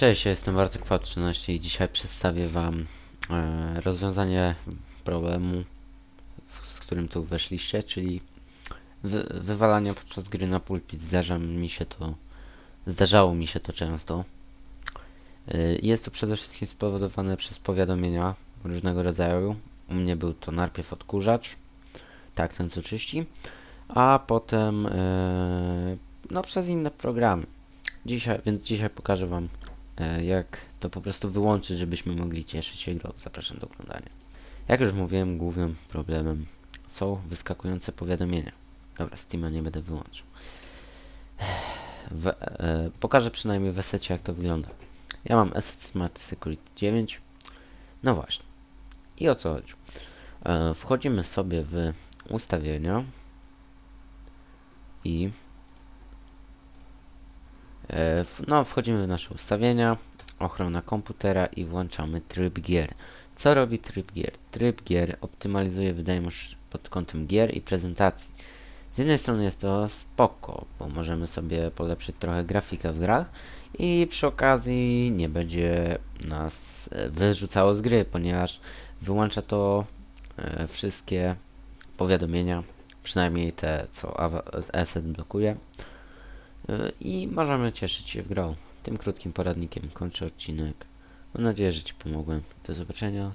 Cześć, ja jestem Bartek V13 i dzisiaj przedstawię Wam e, rozwiązanie problemu, z którym tu weszliście, czyli wy, wywalanie podczas gry na pulpit. Zdarza mi się to, zdarzało mi się to często. E, jest to przede wszystkim spowodowane przez powiadomienia różnego rodzaju. U mnie był to najpierw odkurzacz, tak ten co czyści, a potem e, no przez inne programy. Dzisiaj, więc dzisiaj pokażę Wam jak to po prostu wyłączyć, żebyśmy mogli cieszyć się grą. Zapraszam do oglądania. Jak już mówiłem, głównym problemem są wyskakujące powiadomienia. Dobra, Steama nie będę wyłączył. W, e, pokażę przynajmniej w esecie jak to wygląda. Ja mam Asset Smart Security 9. No właśnie. I o co chodzi? E, wchodzimy sobie w ustawienia i E, No, wchodzimy w nasze ustawienia, ochrona komputera i włączamy tryb gier. Co robi tryb gier? Tryb gier optymalizuje wydajność pod kątem gier i prezentacji. Z jednej strony jest to spoko, bo możemy sobie polepszyć trochę grafikę w grach i przy okazji nie będzie nas e, wyrzucało z gry, ponieważ wyłącza to e, wszystkie powiadomienia, przynajmniej te, co Asset blokuje. I możemy cieszyć się grą. Tym krótkim poradnikiem kończę odcinek. Mam nadzieję, że Ci pomogłem. Do zobaczenia.